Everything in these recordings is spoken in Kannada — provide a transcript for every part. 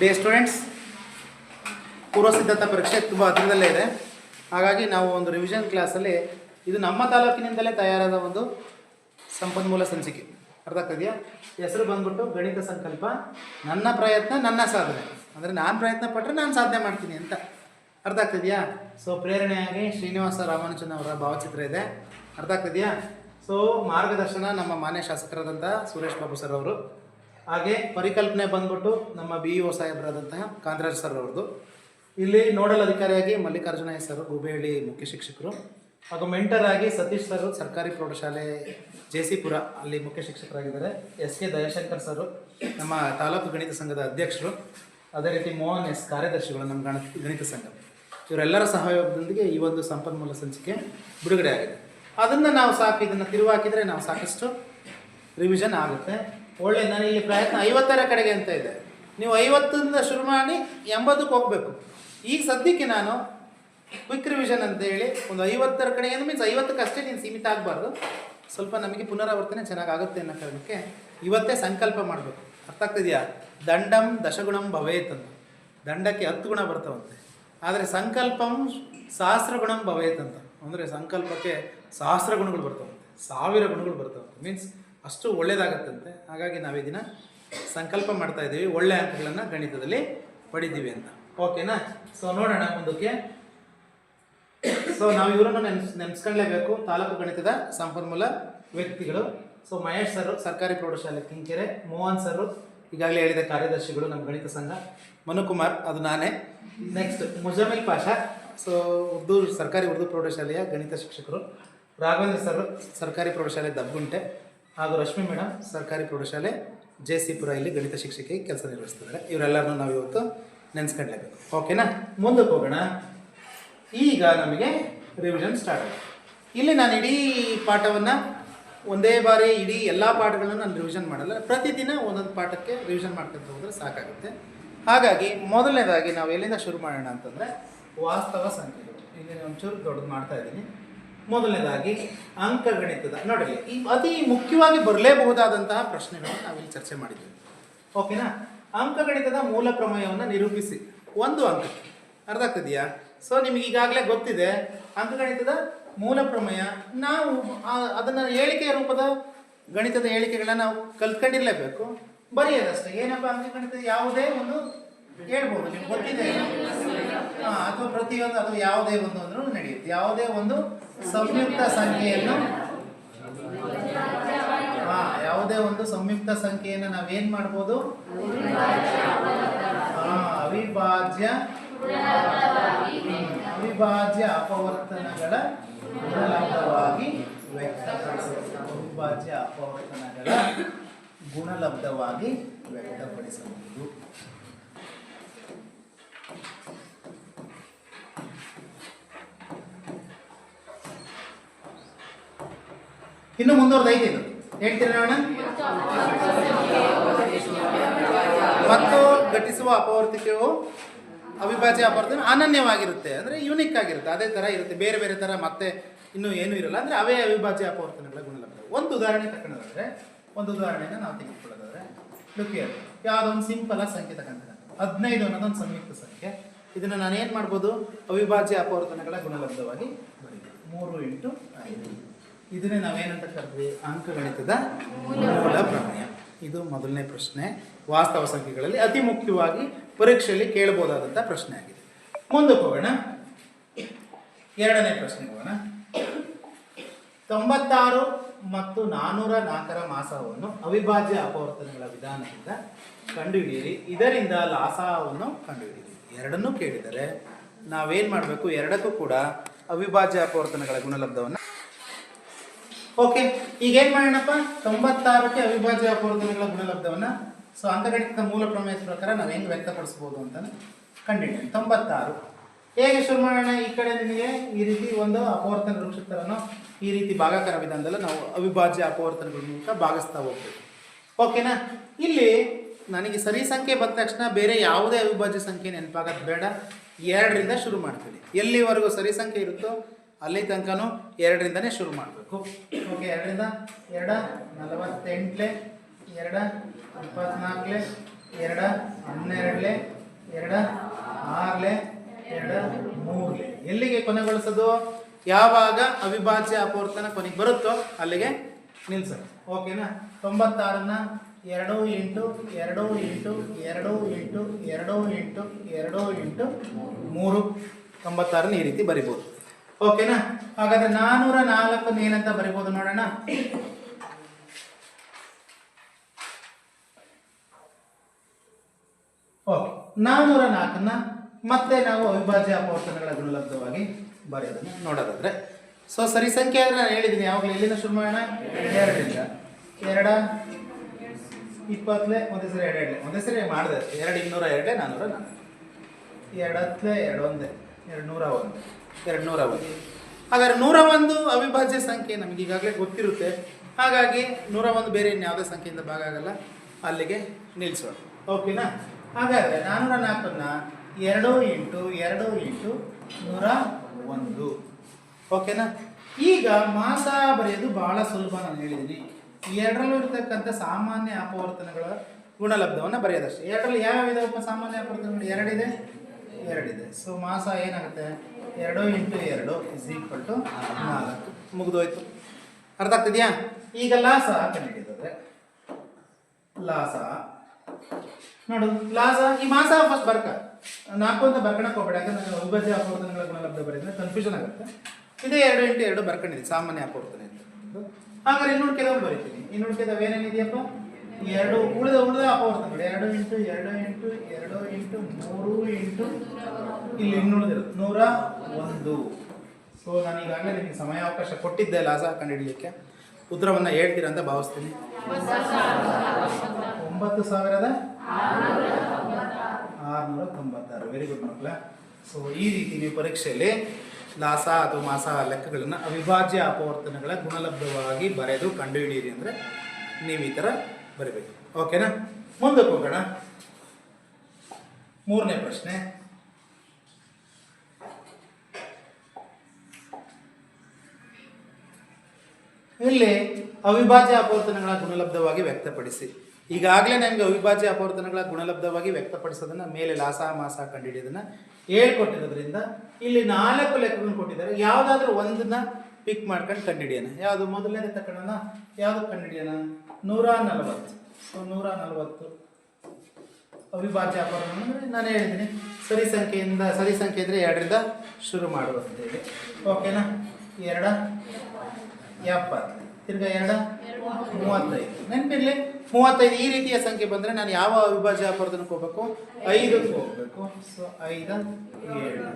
ಡೇ ಸ್ಟೂಡೆಂಟ್ಸ್ ಪೂರ್ವ ಪರೀಕ್ಷೆ ತುಂಬ ಹತ್ತಿರದಲ್ಲೇ ಇದೆ. ಹಾಗಾಗಿ ನಾವು ಒಂದು ರಿವಿಷನ್ ಕ್ಲಾಸಲ್ಲಿ ಇದು ನಮ್ಮ ತಾಲೂಕಿನಿಂದಲೇ ತಯಾರಾದ ಒಂದು ಸಂಪನ್ಮೂಲ ಸಂಚಿಕೆ. ಅರ್ಥ ಆಗ್ತದೆಯಾ ಹೆಸರು ಬಂದ್ಬಿಟ್ಟು ಗಣಿತ ಸಂಕಲ್ಪ, ನನ್ನ ಪ್ರಯತ್ನ, ನನ್ನ ಸಾಧನೆ. ಅಂದರೆ ನಾನು ಪ್ರಯತ್ನ ಪಟ್ಟರೆ ನಾನು ಸಾಧನೆ ಮಾಡ್ತೀನಿ ಅಂತ. ಅರ್ಥ ಆಗ್ತಿದೆಯಾ ಸೊ ಪ್ರೇರಣೆಯಾಗಿ ಶ್ರೀನಿವಾಸ ರಾಮಾನುಜನ್ ಅವರ ಭಾವಚಿತ್ರ ಇದೆ. ಅರ್ಥ ಆಗ್ತಿದೆಯಾ ಸೊ ಮಾರ್ಗದರ್ಶನ ನಮ್ಮ ಮಾನ್ಯ ಶಾಸಕರಾದಂಥ ಸುರೇಶ್ ಬಾಬು ಸರ್ ಅವರು. ಹಾಗೆ ಪರಿಕಲ್ಪನೆ ಬಂದ್ಬಿಟ್ಟು ನಮ್ಮ ಬಿ ಇ ಒ ಸಾಹೇಬರಾದಂತಹ ಕಾಂತರಾಜ್ ಸರ್ ಅವ್ರದ್ದು. ಇಲ್ಲಿ ನೋಡಲ್ ಅಧಿಕಾರಿಯಾಗಿ ಮಲ್ಲಿಕಾರ್ಜುನ ಎಸ್ ಸರ್ ಗುಬೇಹಳ್ಳಿ ಮುಖ್ಯ ಶಿಕ್ಷಕರು ಹಾಗೂ ಮೆಂಟರ್ ಆಗಿ ಸತೀಶ್ ಸರ್ ಸರ್ಕಾರಿ ಪ್ರೌಢಶಾಲೆ ಜೆ ಸಿ ಪುರ ಅಲ್ಲಿ ಮುಖ್ಯ ಶಿಕ್ಷಕರಾಗಿದ್ದಾರೆ. ಎಸ್ ಕೆ ದಯಾಶಂಕರ್ ಸರ್ ನಮ್ಮ ತಾಲೂಕು ಗಣಿತ ಸಂಘದ ಅಧ್ಯಕ್ಷರು, ಅದೇ ರೀತಿ ಮೋಹನ್ ಎಸ್ ಕಾರ್ಯದರ್ಶಿಗಳು ನಮ್ಮ ಗಣ, ಗಣಿತ ಸಂಘ. ಇವರೆಲ್ಲರ ಸಹಯೋಗದೊಂದಿಗೆ ಈ ಒಂದು ಸಂಪನ್ಮೂಲ ಸಂಚಿಕೆ ಬಿಡುಗಡೆ ಆಗಿದೆ ಅದನ್ನು ನಾವು ಸಾಕು, ಇದನ್ನು ತಿರುವಾಕಿದರೆ ನಾವು ಸಾಕಷ್ಟು ರಿವಿಷನ್ ಆಗುತ್ತೆ. ಒಳ್ಳೆ, ನಾನು ಇಲ್ಲಿ ಪ್ರಯತ್ನ ಐವತ್ತರ ಕಡೆಗೆ ಅಂತ ಇದೆ. ನೀವು ಐವತ್ತರಿಂದ ಶುರು ಮಾಡಿ ಎಂಬತ್ತಕ್ಕೆ ಹೋಗಬೇಕು. ಈ ಸದ್ಯಕ್ಕೆ ನಾನು ಕ್ವಿಕ್ ರಿವಿಷನ್ ಅಂತ ಹೇಳಿ ಒಂದು ಐವತ್ತರ ಕಡೆಗೆ ಮೀನ್ಸ್ ಐವತ್ತಕ್ಕೆ ಅಷ್ಟೇ ನೀನು ಸೀಮಿತ ಆಗಬಾರ್ದು. ಸ್ವಲ್ಪ ನಮಗೆ ಪುನರಾವರ್ತನೆ ಚೆನ್ನಾಗಾಗುತ್ತೆ ಅನ್ನೋ ಕಾರಣಕ್ಕೆ ಇವತ್ತೇ ಸಂಕಲ್ಪ ಮಾಡಬೇಕು. ಅರ್ಥ ಆಗ್ತಿದೆಯಾ? ದಂಡಂ ದಶಗುಣಂ ಭವೇತಂತ ದಂಡಕ್ಕೆ ಹತ್ತು ಗುಣ ಬರ್ತಾವಂತೆ. ಆದರೆ ಸಂಕಲ್ಪಂ ಸಹಸ್ರ ಗುಣಂ ಭವೇತ್ ಅಂತ. ಅಂದರೆ ಸಂಕಲ್ಪಕ್ಕೆ ಸಹಸ್ರ ಗುಣಗಳು ಬರ್ತಾವಂತೆ. ಸಾವಿರ ಗುಣಗಳು ಬರ್ತಾವಂತೆ. ಮೀನ್ಸ್ ಅಷ್ಟು ಒಳ್ಳೇದಾಗತ್ತಂತೆ. ಹಾಗಾಗಿ ನಾವು ದಿನ ಸಂಕಲ್ಪ ಮಾಡ್ತಾ ಇದ್ದೀವಿ. ಒಳ್ಳೆ ಅಂಕಗಳನ್ನು ಗಣಿತದಲ್ಲಿ ಪಡಿದ್ದೀವಿ ಅಂತ. ಓಕೆನಾ? ಸೊ ನೋಡೋಣ ಮುಂದಕ್ಕೆ. ಸೊ ನಾವು ಇವರನ್ನು ನೆನ್ಸ್ ನೆನೆಸ್ಕೊಳ್ಳೇಬೇಕು ತಾಲೂಕು ಗಣಿತದ ಸಂಪನ್ಮೂಲ ವ್ಯಕ್ತಿಗಳು. ಸೊ ಮಹೇಶ್ ಸರ್, ಸರ್ಕಾರಿ ಪ್ರೌಢಶಾಲೆ ಕಿಂಕೆರೆ, ಮೋಹನ್ ಸರ್, ಈಗಾಗಲೇ ಹೇಳಿದ ಕಾರ್ಯದರ್ಶಿಗಳು ನಮ್ಮ ಗಣಿತ ಸಂಘ. ಮನುಕುಮಾರ್, ಅದು ನಾನೇ. ನೆಕ್ಸ್ಟ್ ಮುಜಮಿಲ್ ಪಾಷಾ. ಸೊ ಉರ್ದು ಸರ್ಕಾರಿ ಉರ್ದು ಪ್ರೌಢಶಾಲೆಯ ಗಣಿತ ಶಿಕ್ಷಕರು. ರಾಘವೇಂದ್ರ ಸರ್, ಸರ್ಕಾರಿ ಪ್ರೌಢಶಾಲೆ ದಬ್ಬುಂಟೆ. ಹಾಗೂ ರಶ್ಮಿ ಮೇಡಮ್ ಸರ್ಕಾರಿ ಪ್ರೌಢಶಾಲೆ ಜೆ ಸಿ ಪುರ ಇಲ್ಲಿ ಗಣಿತ ಶಿಕ್ಷಕಿ ಕೆಲಸ ನಿರ್ವಹಿಸ್ತಿದ್ದಾರೆ. ಇವರೆಲ್ಲರನ್ನೂ ನಾವು ಇವತ್ತು ನೆನೆಸ್ಕೊಳ್ಳೇಬೇಕು ಓಕೆನಾ? ಮುಂದಕ್ಕೆ ಹೋಗೋಣ. ಈಗ ನಮಗೆ ರಿವಿಷನ್ ಸ್ಟಾರ್ಟ್ ಆಗುತ್ತೆ ಇಲ್ಲಿ ನಾನು ಇಡೀ ಪಾಠವನ್ನು ಒಂದೇ ಬಾರಿ ಇಡೀ ಎಲ್ಲ ಪಾಠಗಳನ್ನು ನಾನು ರಿವಿಷನ್ ಮಾಡಲ್ಲ. ಪ್ರತಿದಿನ ಒಂದೊಂದು ಪಾಠಕ್ಕೆ ರಿವಿಷನ್ ಮಾಡ್ಕೊಂತ ಹೋದರೆ ಸಾಕಾಗುತ್ತೆ. ಹಾಗಾಗಿ ಮೊದಲನೇದಾಗಿ ನಾವು ಎಲ್ಲಿಂದ ಶುರು ಮಾಡೋಣ ಅಂತಂದರೆ ವಾಸ್ತವ ಸಂಖ್ಯೆಗಳು. ಇಲ್ಲಿ ಒಂಚೂರು ದೊಡ್ಡದು ಮಾಡ್ತಾ ಇದ್ದೀನಿ. ಮೊದಲನೇದಾಗಿ ಅಂಕಗಣಿತದ. ನೋಡಿ ಈ ಅತಿ ಮುಖ್ಯವಾಗಿ ಬರಲೇಬಹುದಾದಂತಹ ಪ್ರಶ್ನೆಗಳನ್ನು ನಾವಿಲ್ಲಿ ಚರ್ಚೆ ಮಾಡಿದ್ದೀವಿ ಓಕೆನಾ? ಅಂಕಗಣಿತದ ಮೂಲ ಪ್ರಮೇಯವನ್ನು ನಿರೂಪಿಸಿ. ಒಂದು ಅಂಕ. ಅರ್ಥ ಆಗ್ತಿದೆಯಾ ಸೊ ನಿಮಗೆ ಈಗಾಗಲೇ ಗೊತ್ತಿದೆ, ಅಂಕಗಣಿತದ ಮೂಲ ಪ್ರಮೇಯ ನಾವು ಅದನ್ನು ಹೇಳಿಕೆಯ ರೂಪದ ಗಣಿತದ ಹೇಳಿಕೆಗಳನ್ನ ನಾವು ಕಲ್ತ್ಕೊಂಡಿರ್ಲೇಬೇಕು. ಬರೆಯೋದಷ್ಟೇ. ಏನಪ್ಪ ಅಂಕಗಣಿತದ ಯಾವುದೇ ಒಂದು ಹೇಳ್ಬೋದು ನಿಮ್ಗೆ ಗೊತ್ತಿದೆ. ಹಾ, ಅಥವಾ ಪ್ರತಿಯೊಂದು ಅಥವಾ ಯಾವುದೇ ಒಂದು ಅಂದ್ರೂ ನಡೆಯುತ್ತೆ. ಯಾವುದೇ ಒಂದು ಸಂಯುಕ್ತ ಸಂಖ್ಯೆಯನ್ನು ಹಾ ಯಾವುದೇ ಒಂದು ಸಂಯುಕ್ತ ಸಂಖ್ಯೆಯನ್ನು ನಾವೇನ್ ಮಾಡ್ಬೋದು? ಅವಿಭಾಜ್ಯ ಅವಿಭಾಜ್ಯ ಅಪವರ್ತನಗಳ ಗುಣಲಬ್ಧವಾಗಿ ವ್ಯಕ್ತಪಡಿಸಬಹುದು ಅವಿಭಾಜ್ಯ ಅಪವರ್ತನಗಳ ಗುಣಲಬ್ಧವಾಗಿ ವ್ಯಕ್ತಪಡಿಸಬಹುದು. ಇನ್ನು ಮುಂದುವರೆದೈತೆ ಇದು. ಹೇಳ್ತೀರಾ ಮತ್ತು ಘಟಿಸುವ ಅಪವರ್ತಿಕೆಯು ಅವಿಭಾಜ್ಯ ಅಪವರ್ತನ ಅನನ್ಯವಾಗಿರುತ್ತೆ. ಅಂದರೆ ಯುನಿಕ್ ಆಗಿರುತ್ತೆ. ಅದೇ ಥರ ಇರುತ್ತೆ. ಬೇರೆ ಬೇರೆ ಥರ ಮತ್ತೆ ಇನ್ನೂ ಏನೂ ಇರಲ್ಲ. ಅಂದರೆ ಅವೇ ಅವಿಭಾಜ್ಯ ಅಪವರ್ತನಗಳ ಗುಣಲಬ್ಧ. ಒಂದು ಉದಾಹರಣೆ ತಗೊಳ್ಳೋದಾದ್ರೆ ಒಂದು ಉದಾಹರಣೆಯನ್ನು ನಾವು ತೆಗೆದುಕೊಳ್ಳೋದಾದ್ರೆ ಲುಕ್ ಯಾವುದೊಂದು ಸಿಂಪಲ್ ಆಗಿ ಸಂಖ್ಯೆ ತಗೊಂಡಿದ್ದಾರೆ ಹದಿನೈದು ಅನ್ನೋದೊಂದು ಸಂಯುಕ್ತ ಸಂಖ್ಯೆ. ಇದನ್ನು ನಾನು ಏನು ಮಾಡ್ಬೋದು? ಅವಿಭಾಜ್ಯ ಅಪವರ್ತನಗಳ ಗುಣಲಬ್ಧವಾಗಿ ಬರೀತೀನಿ ಮೂರು ಇಂಟು ಐದು. ಇದನ್ನೇ ನಾವೇನಂತ ಕರೆದ್ವಿ? ಅಂಕಗಣಿತದ ಮೂಲ ಪ್ರಮೇಯ. ಇದು ಮೊದಲನೇ ಪ್ರಶ್ನೆ. ವಾಸ್ತವ ಸಂಖ್ಯೆಗಳಲ್ಲಿ ಅತಿ ಮುಖ್ಯವಾಗಿ ಪರೀಕ್ಷೆಯಲ್ಲಿ ಕೇಳಬಹುದಾದಂಥ ಪ್ರಶ್ನೆ ಆಗಿದೆ. ಮುಂದಕ್ಕೆ ಹೋಗೋಣ. ಎರಡನೇ ಪ್ರಶ್ನೆ ಹೋಗೋಣ. ತೊಂಬತ್ತಾರು ಮತ್ತು ನಾನೂರ ನಾಲ್ಕರ ಮಾಸವನ್ನು ಅವಿಭಾಜ್ಯ ಅಪವರ್ತನಗಳ ವಿಧಾನದಿಂದ ಕಂಡುಹಿಡಿಯಿರಿ. ಇದರಿಂದ ಲಾಸವನ್ನು ಕಂಡುಹಿಡಿಯಿರಿ. ಎರಡನ್ನೂ ಕೇಳಿದರೆ ನಾವೇನು ಮಾಡಬೇಕು? ಎರಡಕ್ಕೂ ಕೂಡ ಅವಿಭಾಜ್ಯ ಅಪವರ್ತನಗಳ ಗುಣಲಬ್ಧವನ್ನು ಓಕೆ ಈಗ ಏನ್ ಮಾಡೋಣಪ್ಪ? ತೊಂಬತ್ತಾರಕ್ಕೆ ಅವಿಭಾಜ್ಯ ಅಪವರ್ತನಗಳ ಗುಣಲಬ್ಧವನ್ನ ಸೊ ಅಂಕಗಣಿತದ ಮೂಲ ಪ್ರಮೇಯದ ಪ್ರಕಾರ ನಾವು ಹೆಂಗೆ ವ್ಯಕ್ತಪಡಿಸ್ಬೋದು ಅಂತ ಕಂಡಿದ್ದೇನೆ. ತೊಂಬತ್ತಾರು. ಹೇಗೆ ಶುರು ಮಾಡೋಣ ಈ ಕಡೆ ನಿಮಗೆ? ಈ ರೀತಿ ಒಂದು ಅಪವರ್ತನ ವೃಕ್ಷತರನ್ನು ಈ ರೀತಿ ಭಾಗಾಕಾರ ವಿಧಾನದಲ್ಲ ನಾವು ಅವಿಭಾಜ್ಯ ಅಪವರ್ತನಗಳ ಮೂಲಕ ಭಾಗಿಸ್ತಾ ಹೋಗ್ಬೇಕು ಓಕೆನಾ ಇಲ್ಲಿ ನನಗೆ ಸರಿ ಸಂಖ್ಯೆ ಬಂದ ತಕ್ಷಣ ಬೇರೆ ಯಾವುದೇ ಅವಿಭಾಜ್ಯ ಸಂಖ್ಯೆ ನೆನಪಾಗೋದು ಬೇಡ. ಎರಡರಿಂದ ಶುರು ಮಾಡ್ತೀನಿ. ಎಲ್ಲಿವರೆಗೂ ಸರಿ ಸಂಖ್ಯೆ ಇರುತ್ತೋ ಅಲ್ಲಿ ತನಕನೂ ಎರಡರಿಂದನೇ ಶುರು ಮಾಡಬೇಕು. ಓಕೆ ಎರಡರಿಂದ ಎರಡ ನಲವತ್ತೆಂಟ್ಲೆ, ಎರಡ ಇಪ್ಪತ್ನಾಲ್ಕಲೆ, ಎರಡ ಹನ್ನೆರಡಲೆ, ಎರಡ ಆರ್ಲೆ, ಎರಡ ಮೂರ್ಲೆ. ಎಲ್ಲಿಗೆ ಕೊನೆಗೊಳಿಸೋದು? ಯಾವಾಗ ಅವಿಭಾಜ್ಯ ಅಪವರ್ತನ ಕೊನೆಗೆ ಬರುತ್ತೋ ಅಲ್ಲಿಗೆ ನಿಲ್ಸೋದು. ಓಕೆನಾ ತೊಂಬತ್ತಾರನ್ನ ಎರಡು ಎಂಟು ಎರಡು ಎಂಟು ಎರಡು ಎಂಟು ಎರಡು ಎಂಟು ಎರಡು ಎಂಟು ಮೂರು. ತೊಂಬತ್ತಾರನ್ನ ಈ ರೀತಿ ಬರಿಬೋದು. ಓಕೆನಾ? ಹಾಗಾದ್ರೆ ನಾನೂರ ನಾಲ್ಕನ್ನು ಏನಂತ ಬರಿಬೋದು ನೋಡೋಣ? ಓಕೆ ನಾನ್ನೂರ ನಾಲ್ಕನ್ನ ಮತ್ತೆ ನಾವು ಅವಿಭಾಜ್ಯ ಅಪವರ್ತನಗಳ ಗುಣಲಬ್ಧವಾಗಿ ಬರೆಯೋದನ್ನು ನೋಡೋದಾದ್ರೆ. ಸೊ ಸರಿ, ಸಂಖ್ಯೆ ಅಂದ್ರೆ ನಾನು ಹೇಳಿದ್ದೀನಿ. ಯಾವಾಗಲೂ ಇಲ್ಲಿಂದ ಶುರು ಮಾಡೋಣ? ಎರಡರಿಂದ. ಎರಡ, ಇಪ್ಪತ್ತಲೆ, ಒಂದೇ ಸರಿ ಎರಡು ಒಂದೇ ಸರಿ ಮಾಡಿದೆ. ಎರಡು ಇನ್ನೂರ ಎರಡೇ ನಾನ್ನೂರ ನಾಲ್ಕು ಎರಡು ಹತ್ತಲೆ ಎರಡು ಒಂದೇ ಎರಡು ನೂರ ಒಂದು. ಎರಡು ನೂರ ಒಂದು. ಹಾಗಾದ್ರೆ ನೂರ ಒಂದು ಅವಿಭಾಜ್ಯ ಸಂಖ್ಯೆ ನಮಗೆ ಈಗಾಗಲೇ ಗೊತ್ತಿರುತ್ತೆ. ಹಾಗಾಗಿ ನೂರ ಒಂದು ಬೇರೆ ಇನ್ಯಾವುದೇ ಸಂಖ್ಯೆಯಿಂದ ಭಾಗ ಆಗಲ್ಲ. ಅಲ್ಲಿಗೆ ನಿಲ್ಲಿಸೋಣ ಓಕೆನಾ? ಹಾಗಾದ್ರೆ ನಾನ್ನೂರ ನಾಲ್ಕನ್ನ ಎರಡು ಎಂಟು ಎರಡು ಎಂಟು ನೂರ ಒಂದು. ಓಕೆನಾ? ಈಗ ಮಾಸ ಬರೆಯೋದು ಬಹಳ ಸುಲಭ ನಾನು ಹೇಳಿದ್ದೀನಿ ಎರಡರಲ್ಲೂ ಇರ್ತಕ್ಕಂಥ ಸಾಮಾನ್ಯ ಅಪವರ್ತನಗಳ ಗುಣಲಬ್ಧವನ್ನು ಬರೆಯೋದಷ್ಟೇ. ಎರಡರಲ್ಲಿ ಯಾವ್ಯಾವ ಸಾಮಾನ್ಯ ಅಪವರ್ತನಗಳು? ಎರಡಿದೆ? ಎರಡಿದೆ. ಸೊ ಮಾಸ ಏನಾಗುತ್ತೆ? ಎರಡು ಇಂಟು ಎರಡು ಇಸ್ ಈಕ್ವಲ್ ಟು ನಾಲ್ಕು. ಮುಗಿದೋಯ್ತು. ಅರ್ಥ ಆಗ್ತಿದ್ಯಾ ಈಗ ಲಾಸ ಕಂಡಿದ್ರೆ ಲಾಸ. ನೋಡು, ಲಾಸ, ಈ ಮಾಸ ಫಸ್ಟ್ ಬರ್ಕ. ನಾಲ್ಕು ಅಂತ ಬರ್ಕಣಕ್ಕೆ ಹೋಗ್ಬೇಡ, ಯಾಕಂದ್ರೆ ಅವಿಭಾಜ್ಯ ಅಪವರ್ತನಗಳ ಗುಣಲಬ್ಧ ಬರೆದ್ರೆ ಕನ್ಫ್ಯೂಷನ್ ಆಗುತ್ತೆ. ಇದೇ ಎರಡು ಇಂಟು ಎರಡು ಬರ್ಕೊಂಡಿದ್ದೀನಿ ಸಾಮಾನ್ಯ ಅಪವರ್ತನೆ ಅಂತ. ಹಾಗಾದ್ರೆ ಇನ್ನೂರು ಕೆಲವರು ಬರೀತೀನಿ. ಇನ್ನೂರು ಕೆಲವು ಏನೇನಿದೆಯಪ್ಪ? ಎರಡು ಉಳಿದ ಉಳಿದ ಅಪವರ್ತನಗಳು ಎರಡು ಇಂಟು ಎರಡು ಇಂಟು ಎರಡು ಇಂಟು ಮೂರು ಇಂಟು ಇಲ್ಲಿ ಇನ್ನುಳಿದಿರೋದು. ನೂರ ಒಂದು. ಸೊ ನಾನು ಈಗಾಗಲೇ ನಿಮಗೆ ಸಮಯಾವಕಾಶ ಕೊಟ್ಟಿದ್ದೆ ಲಾಸ ಕಂಡುಹಿಡಿಯಲಿಕ್ಕೆ ಉತ್ತರವನ್ನು ಹೇಳ್ತೀರಾ ಅಂತ ಭಾವಿಸ್ತೀನಿ. ಒಂಬತ್ತು ಸಾವಿರದ ಆರುನೂರ ತೊಂಬತ್ತಾರು ವೆರಿ ಗುಡ್ ಮಕ್ಕಳ. ಸೊ ಈ ರೀತಿ ನೀವು ಪರೀಕ್ಷೆಯಲ್ಲಿ ಲಾಸ ಅಥವಾ ಮಾಸ ಲೆಕ್ಕಗಳನ್ನು ಅವಿಭಾಜ್ಯ ಅಪವರ್ತನಗಳ ಗುಣಲಬ್ಧವಾಗಿ ಬರೆದು ಕಂಡುಹಿಡಿಯಿರಿ ಅಂದರೆ ನೀವು ಈ ಥರ ಬರಿಬೇಕು. ಓಕೆನಾ? ಮುಂದಕ್ಕೆ ಹೋಗೋಣ. ಮೂರನೇ ಪ್ರಶ್ನೆ. ಇಲ್ಲಿ ಅವಿಭಾಜ್ಯ ಅಪವರ್ತನಗಳ ಗುಣಲಬ್ಧವಾಗಿ ವ್ಯಕ್ತಪಡಿಸಿ. ಈಗಾಗಲೇ ನಮಗೆ ಅವಿಭಾಜ್ಯ ಅಪವರ್ತನಗಳ ಗುಣಲಬ್ಧವಾಗಿ ವ್ಯಕ್ತಪಡಿಸೋದನ್ನ ಮೇಲೆ ಲಾಸ ಮಾಸ ಕಂಡುಹಿಡಿಯೋದನ್ನು ಹೇಳ್ಕೊಟ್ಟಿರೋದ್ರಿಂದ ಇಲ್ಲಿ ನಾಲ್ಕು ಲೆಕ್ಕಗಳನ್ನು ಕೊಟ್ಟಿದ್ದಾರೆ. ಯಾವುದಾದ್ರೂ ಒಂದನ್ನ ಪಿಕ್ ಮಾಡ್ಕೊಂಡು ಕಂಡುಹಿಡಿಯೋಣ. ಯಾವುದು ಮೊದಲನೇ ತಕೊಳ್ಳೋಣ? ಯಾವುದು ಕಂಡುಹಿಡಿಯೋಣ? ನೂರ ನಲವತ್ತು ಸೊ ನೂರ ನಲವತ್ತು ಅವಿಭಾಜ್ಯ ಅಪವರ್ತನ ಅಂದರೆ ನಾನು ಹೇಳಿದ್ದೀನಿ. ಸರಿ ಸಂಖ್ಯೆಯಿಂದ, ಸರಿ ಸಂಖ್ಯೆ ಅಂದರೆ ಎರಡರಿಂದ ಶುರು ಮಾಡುವಂತೇಳಿ ಓಕೆನಾ ಎರಡ? ಎಪ್ಪತ್ತು. ತಿರ್ಗ ಎರಡ? ಮೂವತ್ತೈದು. ನೆನಪಿರ್ಲಿ? ಮೂವತ್ತೈದು ಈ ರೀತಿಯ ಸಂಖ್ಯೆ ಬಂದರೆ ನಾನು ಯಾವ ಅವಿಭಾಜ್ಯ ಅಪವರ್ತನಕ್ಕೆ ಹೋಗ್ಬೇಕು? ಐದಕ್ಕೆ ಹೋಗಬೇಕು. ಸೊ, ಐದ, ಏಳು.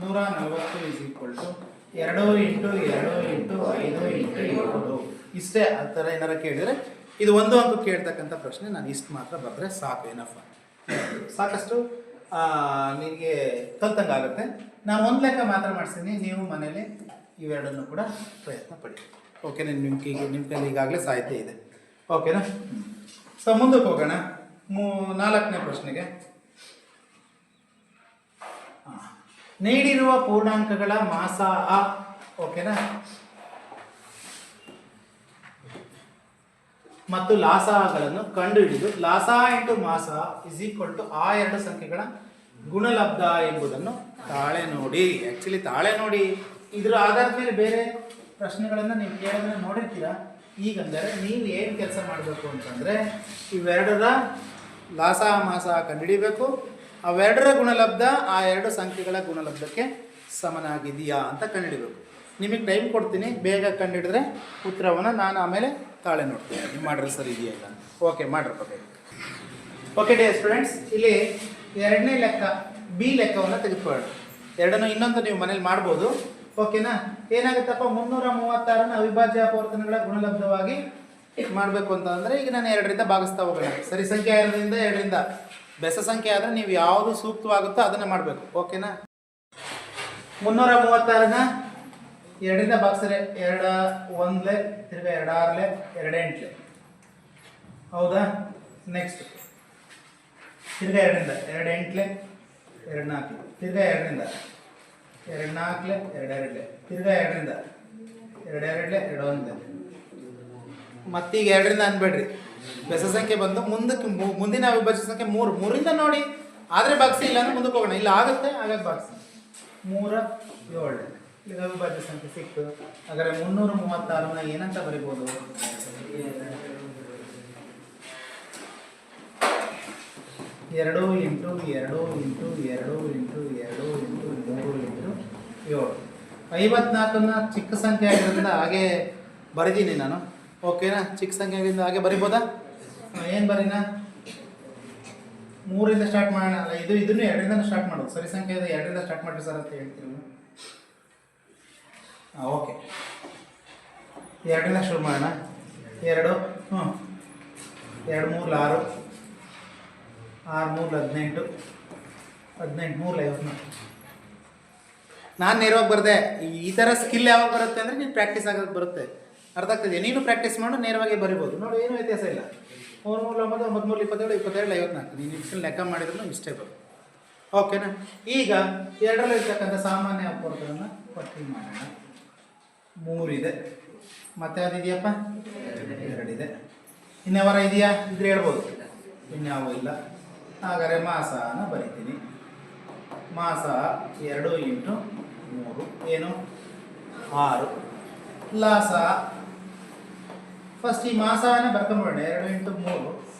ನೂರ ನಲವತ್ತು ಇಸ್ ಈಕ್ವಲ್ ಟು ಎರಡು ಇಂಟು ಎರಡು ಇಂಟು ಐದು ಇಂಟು ಏಳು. ಇಷ್ಟೇ ಆ ಥರ ಏನಾರ ಕೇಳಿದರೆ ಇದು ಒಂದು ಅಂಕ ಕೇಳ್ತಕ್ಕಂಥ ಪ್ರಶ್ನೆ, ನಾನು ಇಷ್ಟು ಮಾತ್ರ ಬರೆದ್ರೆ ಸಾಕು ಏನಪ್ಪ ಸಾಕಷ್ಟು ನಿಮಗೆ ಕಲ್ತಂಗೆ ಆಗುತ್ತೆ ನಾನು ಒಂದು ಲೆಕ್ಕ ಮಾತ್ರ ಮಾಡಿಸ್ತೀನಿ ನೀವು ಮನೇಲಿ ಇವೆರಡನ್ನು ಕೂಡ ಪ್ರಯತ್ನ ಪಡಿ. ಓಕೆನಾ ನಿಮ್ಗೆ ಈಗ ನಿಮ್ಮ ಕೈಲಿ ಈಗಾಗಲೇ ಸಾಹಿತ್ಯ ಇದೆ. ಓಕೆನಾ ಸೊ ಮುಂದಕ್ಕೆ ಹೋಗೋಣ. ಮೂ, ನಾಲ್ಕನೇ ಪ್ರಶ್ನೆಗೆ. ನೀಡಿರುವ ಪೂರ್ಣಾಂಕಗಳ ಮಾಸ ಆ. ಓಕೆನಾ ಮತ್ತು ಲಾಸಗಳನ್ನು ಕಂಡುಹಿಡಿದು, ಲಾಸ ಇಂಟು ಮಾಸ ಇಸ್ ಈಕ್ವಲ್ ಟು ಆ ಎರಡು ಸಂಖ್ಯೆಗಳ ಗುಣಲಬ್ಧ ಎಂಬುದನ್ನು ತಾಳೆ ನೋಡಿ. ಆ್ಯಕ್ಚುಲಿ ತಾಳೆ ನೋಡಿ, ಇದರ ಆಧಾರದ ಮೇಲೆ ಬೇರೆ ಪ್ರಶ್ನೆಗಳನ್ನು ನೀವು ಕೇಳೋದನ್ನ ನೋಡಿರ್ತೀರಾ. ಈಗಂದರೆ ನೀವು ಏನು ಕೆಲಸ ಮಾಡಬೇಕು ಅಂತಂದರೆ, ಇವೆರಡರ ಲಾಸ ಮಾಸ ಕಂಡುಹಿಡಿಬೇಕು. ಅವೆರಡರ ಗುಣಲಬ್ಧ ಆ ಎರಡು ಸಂಖ್ಯೆಗಳ ಗುಣಲಬ್ಧಕ್ಕೆ ಸಮನಾಗಿದೆಯಾ ಅಂತ ಕಂಡುಹಿಡಿಬೇಕು. ನಿಮಗೆ ಟೈಮ್ ಕೊಡ್ತೀನಿ. ಬೇಗ ಕಂಡುಹಿಡಿದ್ರೆ ಉತ್ತರವನ್ನು ನಾನು ಆಮೇಲೆ ತಾಳೆ ನೋಡ್ತೀನಿ. ನೀವು ಮಾಡ್ರೆ ಸರ್ ಇದೆಯಲ್ಲ ಓಕೆ ಮಾಡ್ರಪ್ಪ ಬೇಗ ಓಕೆ ಡಿಯರ್ ಸ್ಟೂಡೆಂಟ್ಸ್ ಇಲ್ಲಿ ಎರಡನೇ ಲೆಕ್ಕ ಬಿ ಲೆಕ್ಕವನ್ನು ತೆಗೆದುಕೊಳ್ಳಿ ಎರಡನ್ನು ಇನ್ನೊಂದು ನೀವು ಮನೇಲಿ ಮಾಡ್ಬೋದು. ಓಕೆನಾ ಏನಾಗುತ್ತಪ್ಪ? ಮುನ್ನೂರ ಮೂವತ್ತಾರನ ಅವಿಭಾಜ್ಯ ಅಪವರ್ತನಗಳ ಗುಣಲಬ್ಧವಾಗಿ ಮಾಡಬೇಕು ಅಂತ ಅಂದರೆ ಈಗ ನಾನು ಎರಡರಿಂದ ಭಾಗಿಸ್ತಾ ಹೋಗೋಣ. ಸರಿ, ಸಂಖ್ಯೆ ಎರಡರಿಂದ ಎರಡರಿಂದ. ಬೆಸ ಸಂಖ್ಯೆ ಆದರೆ ನೀವು ಯಾವುದು ಸೂಕ್ತವಾಗುತ್ತೋ ಅದನ್ನು ಮಾಡಬೇಕು. ಓಕೆನಾ ಮುನ್ನೂರ ಮೂವತ್ತಾರನ ಎರಡರಿಂದ ಬಾಕ್ಸರೆ ಎರಡ ಒಂದ್ಲೆ, ತಿರ್ಗಾ ಎರಡಾರ್ಲೆ, ಎರಡೆಂಟ್ಲೆ. ಹೌದಾ? ನೆಕ್ಸ್ಟ್ ತಿರ್ಗಾ ಎರಡರಿಂದ ಎರಡು ಎಂಟ್ಲೆ ಎರಡು ನಾಲ್ಕು ತಿರ್ಗಾ ಎರಡರಿಂದ ಎರಡು ನಾಲ್ಕಲೆ ಎರಡೆರಡ್ಲೆ. ತಿರ್ಗಾ ಎರಡರಿಂದ, ಎರಡೆರಡ್ಲೆ ಎರಡು ಒಂದ್ಲೆ ಮತ್ತೀಗ ಎರಡರಿಂದ ಅನ್ಬೇಡ್ರಿ. ಬೆಸ ಸಂಖ್ಯೆ ಬಂದು ಮುಂದಕ್ಕೆ ಮುಂದಿನ ಅವಿಭಾಜ್ಯ ಸಂಖ್ಯೆ ಮೂರು. ಮೂರಿಂದ ನೋಡಿ. ಆದರೆ ಬಾಕ್ಸಿ ಇಲ್ಲ ಅಂದ್ರೆ ಮುಂದಕ್ಕೆ ಹೋಗೋಣ. ಇಲ್ಲ ಆಗುತ್ತೆ, ಹಾಗಾಗಿ ಬಾಕ್ಸಿ ಮೂರ, ಏಳು. ಈಗ ಅವಿಭಾಜ್ಯ ಸಂಖ್ಯೆ ಸಿಕ್ತು ಹಾಗಾದ್ರೆ ಮುನ್ನೂರ ಮೂವತ್ತಾರನ್ನ ಏನಂತ ಬರಿಬೋದು? ಎರಡು ಇಂಟು ಎರಡು ಇಂಟು ಎರಡು ಇಂಟು ಎರಡು ಇಂಟು ಮೂರು ಇಂಟು ಏಳು. ಐವತ್ನಾಲ್ಕನ್ನ ಚಿಕ್ಕ ಸಂಖ್ಯೆ ಆಗಿರೋದ್ರಿಂದ ಹಾಗೆ ಬರೆದೀನಿ ನಾನು. ಓಕೆನಾ? ಚಿಕ್ಕ ಸಂಖ್ಯೆ ಆಗಿರೋದ್ರಿಂದ ಹಾಗೆ ಬರಿಬೋದಾ? ಏನು ಬರೀನಾ? ಮೂರಿಂದ ಸ್ಟಾರ್ಟ್ ಮಾಡೋಣ. ಇದು, ಇದನ್ನು ಎರಡರಿಂದ ಸ್ಟಾರ್ಟ್ ಮಾಡೋದು ಸರಿ ಸಂಖ್ಯೆ ಇದೆ, ಎರಡರಿಂದ ಸ್ಟಾರ್ಟ್ ಮಾಡಿ ಸರ್ ಅಂತ ಹೇಳ್ತೀವಿ ಹಾಂ, ಓಕೆ. ಎರಡನೇ ಶುರು ಮಾಡೋಣ. ಎರಡು ಹ್ಞೂ ಎರಡು, ಮೂರು, ಆರು. ಆರು, ಮೂರು, ಹದಿನೆಂಟು. ಹದಿನೆಂಟು, ಮೂರು ಐವತ್ನಾಲ್ಕು ನಾನು ನೇರವಾಗಿ ಬರದೆ. ಈ ಥರ ಸ್ಕಿಲ್ ಯಾವಾಗ ಬರುತ್ತೆ ಅಂದರೆ ನೀನು ಪ್ರಾಕ್ಟೀಸ್ ಆಗೋದು ಬರುತ್ತೆ. ಅರ್ಥ ಆಗ್ತದೆ ನೀನು ಪ್ರಾಕ್ಟೀಸ್ ಮಾಡು, ನೇರವಾಗಿ ಬರಿಬೋದು. ನೋಡಿ, ಏನು ವ್ಯತ್ಯಾಸ ಇಲ್ಲ. ಮೂರು ಮೂರು, ಒಂಬತ್ತು ಒಂಬತ್ತು ಮೂರು ಇಪ್ಪತ್ತೇಳು ಇಪ್ಪತ್ತೇಳು ಐವತ್ನಾಲ್ಕು. ನೀನು ಇಷ್ಟು ಲೆಕ್ಕ ಮಾಡಿದ್ರು ಇಷ್ಟೇ ಬರುತ್ತೆ. ಓಕೆನಾ ಈಗ ಎರಡರಲ್ಲಿ ಇರ್ತಕ್ಕಂಥ ಸಾಮಾನ್ಯ ಅಪವರ್ತನವನ್ನು ಪಟ್ಟಿ ಮಾಡೋಣ. ಮೂರಿದೆ. ಮತ್ತೆ ಅದಿದೆಯಪ್ಪ? ಎರಡಿದೆ. ಇನ್ಯಾವರ ಇದೆಯಾ? ಇದ್ರೆ ಹೇಳ್ಬೋದು. ಇನ್ಯಾವ ಇಲ್ಲ. ಹಾಗಾದರೆ ಮಾಸನ ಬರಿತೀನಿ. ಮಾಸ ಎರಡು ಇಂಟು ಮೂರು. ಏನು? ಆರು. ಲಾಸ. ಫಸ್ಟ್ ಈ ಮಾಸನ ಬರ್ಕೊಂಡ್ಬಿಡೋಣ ಎರಡು ಇಂಟು ಮೂರು.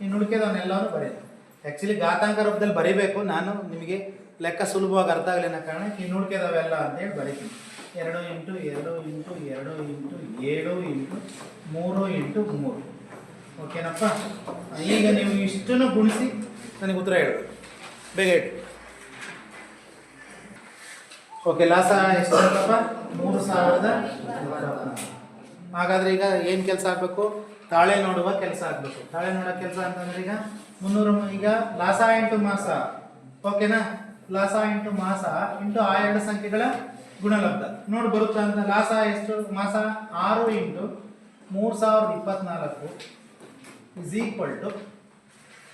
ಇನ್ನು ಉಳಿಕೆದವನ್ನೆಲ್ಲವೂ ಬರೀತೀನಿ ಆ್ಯಕ್ಚುಲಿ ಘಾತಾಂಕ ರೂಪದಲ್ಲಿ ಬರೀಬೇಕು. ನಾನು ನಿಮಗೆ ಲೆಕ್ಕ ಸುಲಭವಾಗಿ ಅರ್ಥ ಆಗಲಿ ಅನ್ನೋ ಕಾರಣಕ್ಕೆ ಇನ್ನು ಉಳಿಕೆದವೆಲ್ಲ ಅಂತೇಳಿ ಬರಿತೀನಿ. ಎರಡು ಇಂಟು ಎರಡು ಇಂಟು ಎರಡು ಇಂಟು ಏಳು ಇಂಟು ಮೂರು ಇಂಟು ಮೂರು. ಓಕೆನಪ್ಪ? ಈಗ ನೀವು ಇಷ್ಟನ್ನು ಗುಣಿಸಿ ನನಗೆ ಉತ್ತರ ಹೇಳು. ಬೇಗ ಹೇಳಿ. ಓಕೆ ಲಾಸ ಎಷ್ಟು ಬರುತ್ತಪ್ಪ ಮೂರು ಸಾವಿರದ ಹಾಗಾದ್ರೆ ಈಗ ಏನು ಕೆಲಸ ಆಗಬೇಕು? ತಾಳೆ ನೋಡುವ ಕೆಲಸ ಆಗಬೇಕು. ತಾಳೆ ನೋಡೋ ಕೆಲಸ ಅಂತಂದ್ರೆ ಈಗ ಮುನ್ನೂರು ಈಗ ಲಾಸ ಇಂಟು ಮಾಸ. ಓಕೆನಾ? ಲಾಸ ಇಂಟು ಮಾಸ ಇಂಟು ಆ ಎರಡು ಸಂಖ್ಯೆಗಳ ಗುಣಲಬ್ಧ ನೋಡಿ ಬರುತ್ತಾ ಅಂತ ಲಾಸ ಎಷ್ಟು ಮಾಸ ಆರು ಇಂಟು ಮೂರು ಸಾವಿರದ ಇಪ್ಪತ್ನಾಲ್ಕು ಇಸ್ ಈಕ್ವಲ್ ಟು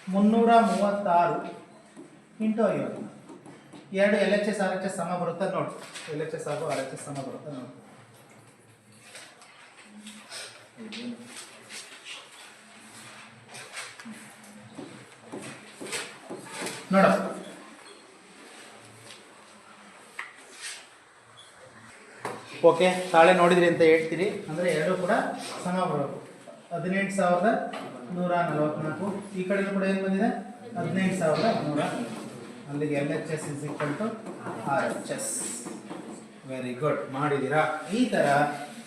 ಮುನ್ನೂರ ಮೂವತ್ತಾರು ಇಂಟು ಐವತ್ತು ಎರಡು L H S R H S ಸಮ ಬರುತ್ತೆ ನೋಡಿ ಎಲ್ ಎಚ್ ಎಸ್ ಹಾಗೂ ಆರ್ ಎಚ್ ಎಸ್ ಸಮ ಬರುತ್ತೆ ನೋಡಿ ನೋಡ ಓಕೆ, ತಾಳೆ ನೋಡಿದ್ರಿ ಅಂತ ಹೇಳ್ತೀರಿ. ಅಂದರೆ ಎರಡು ಕೂಡ ಸಮ ಬರಬೇಕು ಹದಿನೆಂಟು ಸಾವಿರದ ನೂರ ನಲವತ್ನಾಲ್ಕು. ಈ ಕಡೆ ಕೂಡ ಏನು ಬಂದಿದೆ? ಹದಿನೆಂಟು ಸಾವಿರದ ನೂರ ಅಲ್ಲಿಗೆ L H S is equal to R H S very good ಮಾಡಿದ್ದೀರಾ? ಈ ಥರ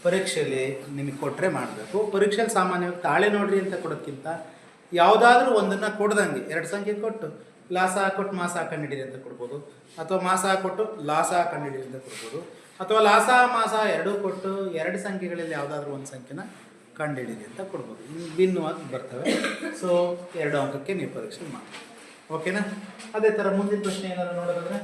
ಪರೀಕ್ಷೆಯಲ್ಲಿ ನಿಮಗೆ ಕೊಟ್ಟರೆ ಮಾಡಬೇಕು. ಪರೀಕ್ಷೆಯಲ್ಲಿ ಸಾಮಾನ್ಯವಾಗಿ ತಾಳೆ ನೋಡ್ರಿ ಅಂತ ಕೊಡೋದಕ್ಕಿಂತ ಯಾವುದಾದ್ರೂ ಒಂದನ್ನು ಕೊಡ್ದಂಗೆ, ಎರಡು ಸಂಖ್ಯೆ ಕೊಟ್ಟು ಲಾಸ ಹಾಕೊಟ್ಟು ಮಾಸ ಕಂಡಿಡಿರಿ ಅಂತ ಕೊಡ್ಬೋದು. ಅಥವಾ ಮಾಸ ಹಾಕೊಟ್ಟು ಲಾಸ ಹಾಕೊಂಡಿಡಿರಿ ಅಂತ ಕೊಡ್ಬೋದು. ಅಥವಾ ಲಾಸ ಮಾಸ ಎರಡೂ ಕೊಟ್ಟು ಎರಡು ಸಂಖ್ಯೆಗಳಲ್ಲಿ ಯಾವುದಾದ್ರೂ ಒಂದು ಸಂಖ್ಯೆನ ಕಂಡುಹಿಡಿರಿ ಅಂತ ಕೊಡ್ಬೋದು. ಇನ್ನು ಭಿನ್ನವಾಗಿ ಬರ್ತವೆ. ಸೊ ಎರಡು ಅಂಕಕ್ಕೆ ನೀವು ಪರೀಕ್ಷೆ ಮಾಡಿ. ಓಕೆನಾ ಅದೇ ಥರ ಮುಂದಿನ ಪ್ರಶ್ನೆ ಏನಾದರೂ ನೋಡೋದಾದ್ರೆ?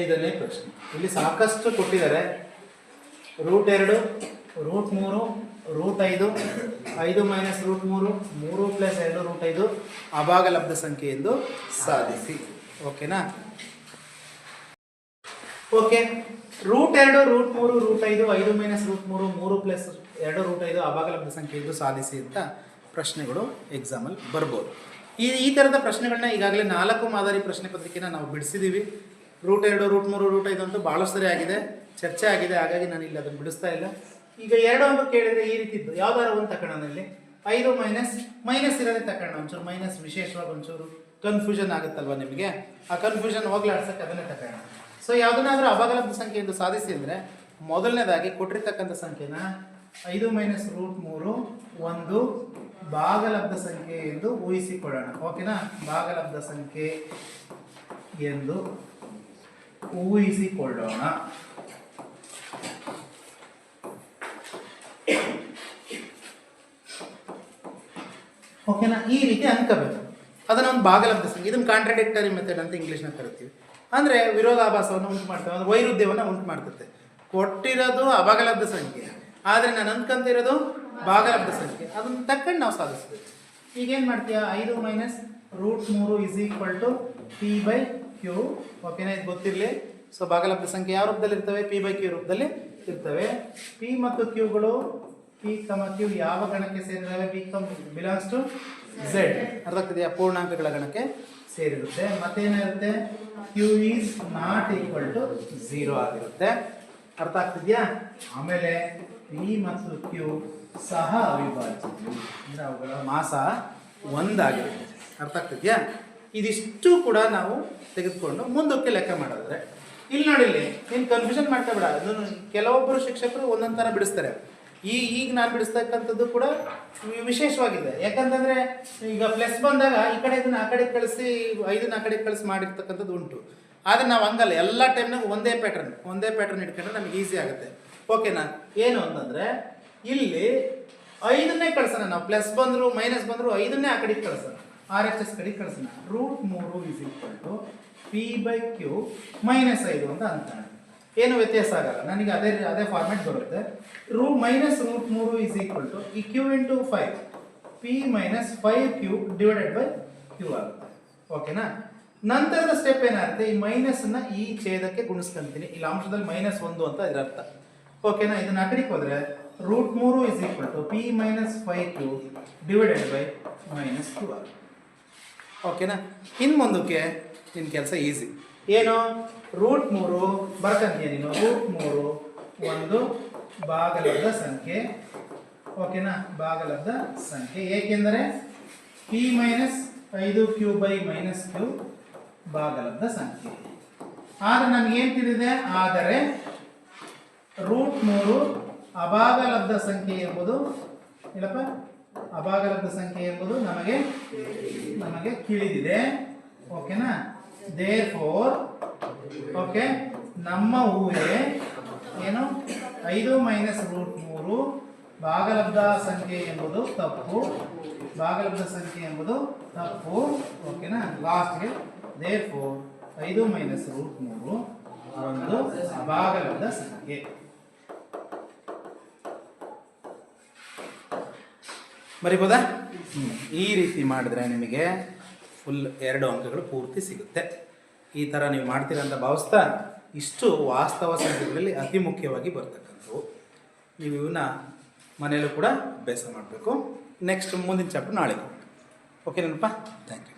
ಐದನೇ ಪ್ರಶ್ನೆ. ಇಲ್ಲಿ ಸಾಕಷ್ಟು ಕೊಟ್ಟಿದ್ದಾರೆ. ರೂಟ್ ಎರಡು, ರೂಟ್ ಮೂರು, ರೂಟ್ ಐದು ಐದು ಮೈನಸ್ ರೂಟ್ ಮೂರು ಮೂರು ಪ್ಲಸ್ ಎರಡು ರೂಟ್ ಐದು ಅಭಾಗಲಬ್ಧ ಸಂಖ್ಯೆ ಎಂದು ಸಾಧಿಸಿ. ಓಕೆನಾ ಓಕೆ ರೂಟ್ ಎರಡು ರೂಟ್ ಮೂರು ರೂಟ್ ಐದು ಐದು ಮೈನಸ್ ರೂಟ್ ಮೂರು ಮೂರು ಪ್ಲಸ್ ಎರಡು ರೂಟ್ ಐದು ಅಭಾಗಲಬ್ಧ ಸಂಖ್ಯೆ ಎಂದು ಸಾಧಿಸಿ ಅಂತ ಪ್ರಶ್ನೆಗಳು ಎಕ್ಸಾಮಲ್ಲಿ ಬರ್ಬೋದು. ಈ ಈ ಥರದ ಪ್ರಶ್ನೆಗಳನ್ನ ಈಗಾಗಲೇ ನಾಲ್ಕು ಮಾದರಿ ಪ್ರಶ್ನೆ ಪತ್ರಿಕೆನ ನಾವು ಬಿಡಿಸಿದ್ದೀವಿ ರೂಟ್ ಎರಡು ರೂಟ್ ಮೂರು ರೂಟ್ ಐದು ಅಂತೂ ಭಾಳಷ್ಟು ಸರಿ ಆಗಿದೆ. ಚರ್ಚೆ ಆಗಿದೆ, ಹಾಗಾಗಿ ನಾನು ಇಲ್ಲಿ ಅದನ್ನು ಬಿಡಿಸ್ತಾ ಇಲ್ಲ. ಈಗ ಎರಡು ಅಂಕ ಕೇಳಿದ್ರೆ ಈ ರೀತಿ ಇದ್ದು ಯಾವ್ದಾರ ಒಂದು ತಕೊಳ್ಳೋಣ ಇಲ್ಲಿ ಐದು ಮೈನಸ್ ಮೈನಸ್ ಇರೋದೇ ತಕೊಳ್ಳೋಣ ಒಂಚೂರು. ಮೈನಸ್ ವಿಶೇಷವಾಗಿ ಒಂಚೂರು ಕನ್ಫ್ಯೂಷನ್ ಆಗುತ್ತಲ್ವ ನಿಮಗೆ? ಆ ಕನ್ಫ್ಯೂಷನ್ ಹೋಗ್ಲಾಡ್ಸಕ್ಕೆ ಅದನ್ನೇ ತಕೊಳ್ಳೋಣ ಸೊ ಯಾವುದನ್ನಾದ್ರೂ ಅಭಾಗಲಬ್ಧ ಸಂಖ್ಯೆ ಎಂದು ಸಾಧಿಸಿ ಅಂದರೆ ಮೊದಲನೇದಾಗಿ ಕೊಟ್ಟಿರ್ತಕ್ಕಂಥ ಸಂಖ್ಯೆನ ಐದು ಮೈನಸ್ ರೂಟ್ ಮೂರು ಒಂದು ಭಾಗಲಬ್ಧ ಸಂಖ್ಯೆ ಎಂದು ಊಹಿಸಿಕೊಳ್ಳೋಣ. ಓಕೆನಾ? ಭಾಗಲಬ್ಧ ಸಂಖ್ಯೆ ಎಂದು ಊಹಿಸಿಕೊಳ್ಳೋಣ. ಓಕೆನಾ ಈ ರೀತಿ ಅನ್ಕೋಬೇಕು ಅದನ್ನು ಒಂದು ಭಾಗಲಬ್ಧ ಸಂಖ್ಯೆ. ಇದನ್ನು ಕಾಂಟ್ರಡಿಕ್ಟರಿ ಮೆಥಡ್ ಅಂತ ಇಂಗ್ಲೀಷ್ನ ಕರಿತೀವಿ. ಅಂದರೆ ವಿರೋಧಾಭಾಸವನ್ನು ಉಂಟು ಮಾಡ್ತೇವೆ. ಅಂದರೆ ವೈರುಧ್ಯವನ್ನು ಉಂಟು ಮಾಡ್ತದೆ. ಕೊಟ್ಟಿರೋದು ಅಭಾಗಲಬ್ಧ ಸಂಖ್ಯೆ. ಆದರೆ ನಾನು ಅನ್ಕಂತಿರೋದು ಭಾಗಲಬ್ಧ ಸಂಖ್ಯೆ. ಅದನ್ನು ತಕ್ಕಂಡು ನಾವು ಸಾಧಿಸ್ಬೇಕು. ಈಗೇನು ಮಾಡ್ತೀಯ? ಐದು ಮೈನಸ್ ರೂಟ್ ಮೂರು is equal to P by Q ಓಕೆನಾ ಇದು ಗೊತ್ತಿರಲಿ. ಸೊ ಬಾಗಲಬ್ಧ ಸಂಖ್ಯೆ ಯಾವ ರೂಪದಲ್ಲಿ ಇರ್ತವೆ? ಪಿ ಬೈ ಕ್ಯೂ ರೂಪದಲ್ಲಿ ಇರ್ತವೆ. ಪಿ ಮತ್ತು ಕ್ಯೂಗಳು ಪಿ ಕಮ ಕ್ಯೂ ಯಾವ ಗಣಕ್ಕೆ ಸೇರಿದಾಗ P come belongs to Z ಅರ್ಥ ಆಗ್ತಿದೆಯಾ ಪೂರ್ಣಾಂಕಗಳ ಗಣಕ್ಕೆ? ಸೇರಿರುತ್ತೆ. ಮತ್ತೇನಿರುತ್ತೆ Q is not equal to zero ಆಗಿರುತ್ತೆ. ಅರ್ಥ ಆಗ್ತಿದ್ಯಾ? ಆಮೇಲೆ ಪಿ ಮತ್ತು ಕ್ಯೂ ಸಹ ಅವಿಭಾಜ್ಯ ಅಂದರೆ ಅವುಗಳ ಮಾಸ ಒಂದಾಗಿರುತ್ತೆ ಅರ್ಥ ಆಗ್ತಿದ್ಯಾ? ಇದಿಷ್ಟು ಕೂಡ ನಾವು ತೆಗೆದುಕೊಂಡು ಮುಂದಕ್ಕೆ ಲೆಕ್ಕ ಮಾಡಿದ್ರೆ ಇಲ್ಲಿ ನೋಡಿಲ್ಲಿ ನೀನು ಕನ್ಫ್ಯೂಷನ್ ಮಾಡ್ಕೋಬೇಡ ಅದನ್ನು ಕೆಲವೊಬ್ಬರು ಶಿಕ್ಷಕರು ಒಂದೊಂದು ಥರ ಬಿಡಿಸ್ತಾರೆ. ಈ ಈಗ ನಾನು ಬಿಡಿಸ್ತಕ್ಕಂಥದ್ದು ಕೂಡ ವಿಶೇಷವಾಗಿದೆ. ಯಾಕಂತಂದ್ರೆ ಈಗ ಪ್ಲಸ್ ಬಂದಾಗ ಈ ಕಡೆ ಇದನ್ನ ಆ ಕಡೆ ಕಳಿಸಿ, ಐದನ್ನ ಆ ಕಡೆ ಕಳಿಸಿ ಮಾಡಿರ್ತಕ್ಕಂಥದ್ದು ಉಂಟು. ಆದರೆ ನಾವು ಹಂಗಲ್ಲ, ಎಲ್ಲ ಟೈಮ್ನಾಗ ಒಂದೇ ಪ್ಯಾಟರ್ನ್ ಒಂದೇ ಪ್ಯಾಟರ್ನ್ ಇಟ್ಕೊಂಡ್ರೆ ನಮಗೆ ಈಸಿ ಆಗುತ್ತೆ. ಓಕೆನಾ ಏನು ಅಂತಂದ್ರೆ ಇಲ್ಲಿ ಐದನ್ನೇ ಕಳ್ಸೋಣ ನಾವು. ಪ್ಲಸ್ ಬಂದ್ರು ಮೈನಸ್ ಬಂದ್ರು ಐದನ್ನೇ ಆ ಕಡೆಗೆ ಕಳ್ಸೋಣ. ಆರ್ ಎಚ್ ಎಸ್ ಕಡೆಗೆ ಕಳ್ಸೋಣ. ರೂಟ್ ಮೂರು is equal to P by Q minus ಐದು ಅಂತ ಅಂತಾನೆ ಏನು ವ್ಯತ್ಯಾಸ ಆಗಲ್ಲ. ನನಗೆ ಅದೇ ಅದೇ ಫಾರ್ಮ್ಯಾಟ್ ಬರುತ್ತೆ. ರೂ ಮೈನಸ್ ರೂಟ್ ಮೂರು ಇಸ್ ಈಕ್ವಲ್ ಟು ಈ Q into five P minus five Q divided by Q ಆಗುತ್ತೆ. ಓಕೆನಾ ನಂತರದ ಸ್ಟೆಪ್ ಏನಾಗುತ್ತೆ? ಈ ಮೈನಸ್ನ ಈ ಛೇದಕ್ಕೆ ಗುಣಿಸ್ಕೊಂತೀನಿ. ಇಲ್ಲಿ ಅಂಶದಲ್ಲಿ ಮೈನಸ್ ಒಂದು ಅಂತ ಇದರ ಅರ್ಥ. ಓಕೆನಾ ಇದನ್ನ ಅಕಡಿಕ್ ಹೋದ್ರೆ ರೂಟ್ ಮೂರು is equal to P minus five Q divided by minus Q ಆಗುತ್ತೆ. ಓಕೆನಾ ಇನ್ನು ಮುಂದಕ್ಕೆ ನಿನ್ನ ಕೆಲಸ ಈಸಿ ಏನು? ರೂಟ್ ಮೂರು ಬರ್ಕಂತೀಯ ನೀನು? ರೂಟ್ ಮೂರು, ಒಂದು ಭಾಗಲಬ್ಧ ಸಂಖ್ಯೆ. ಓಕೆನಾ ಭಾಗಲಬ್ಧ ಸಂಖ್ಯೆ. ಏಕೆಂದರೆ ಪಿ ಮೈನಸ್ ಐದು ಕ್ಯೂ ಬೈ ಮೈನಸ್ ಕ್ಯೂ ಭಾಗಲಬ್ಧ ಸಂಖ್ಯೆ. ಆದರೆ ನಮಗೇನು ತಿಳಿದಿದೆ? ಆದರೆ ರೂಟ್ ಮೂರು ಅಭಾಗಲಬ್ಧ ಸಂಖ್ಯೆ ಎಂಬುದು ಇಲ್ಲಪ್ಪ, ಅಭಾಗಲಬ್ಧ ಸಂಖ್ಯೆ ಎಂಬುದು ನಮಗೆ ನಮಗೆ ತಿಳಿದಿದೆ. ಓಕೆನಾ ದೇರ್ ಫೋರ್ ಓಕೆ ನಮ್ಮ ಊಹೆ ಏನು? ಐದು ಮೈನಸ್ ರೂಟ್ ಮೂರು ಭಾಗಲಬ್ಧ ಸಂಖ್ಯೆ ಎಂಬುದು ತಪ್ಪು. ಭಾಗಲಬ್ಧ ಸಂಖ್ಯೆ ಎಂಬುದು ತಪ್ಪು. ಓಕೆನಾ ಲಾಸ್ಟ್ಗೆ ದೇ ಫೋರ್ ಐದು ಮೈನಸ್ ರೂಟ್ ಮೂರು ಒಂದು ಭಾಗಲಬ್ಧ ಸಂಖ್ಯೆ. ಬರಿಬೋದಾ? ಈ ರೀತಿ ಮಾಡಿದ್ರೆ ನಿಮಗೆ ಫುಲ್ ಎರಡು ಅಂಕಗಳು ಪೂರ್ತಿ ಸಿಗುತ್ತೆ. ಈ ಥರ ನೀವು ಮಾಡ್ತೀರಾ ಅಂತ ಭಾವಿಸ್ತಾ ಇಷ್ಟು ವಾಸ್ತವ ಸಂಗತಿಗಳಲ್ಲಿ ಅತಿ ಮುಖ್ಯವಾಗಿ ಬರ್ತಕ್ಕಂಥವು. ನೀವು ಇವನ್ನ ಮನೆಯಲ್ಲೂ ಕೂಡ ಅಭ್ಯಾಸ ಮಾಡಬೇಕು. ನೆಕ್ಸ್ಟ್ ಮುಂದಿನ ಚಾಪ್ಟರ್ ನಾಳೆ ಓಕೆ ನೆನಪಾ? Thank you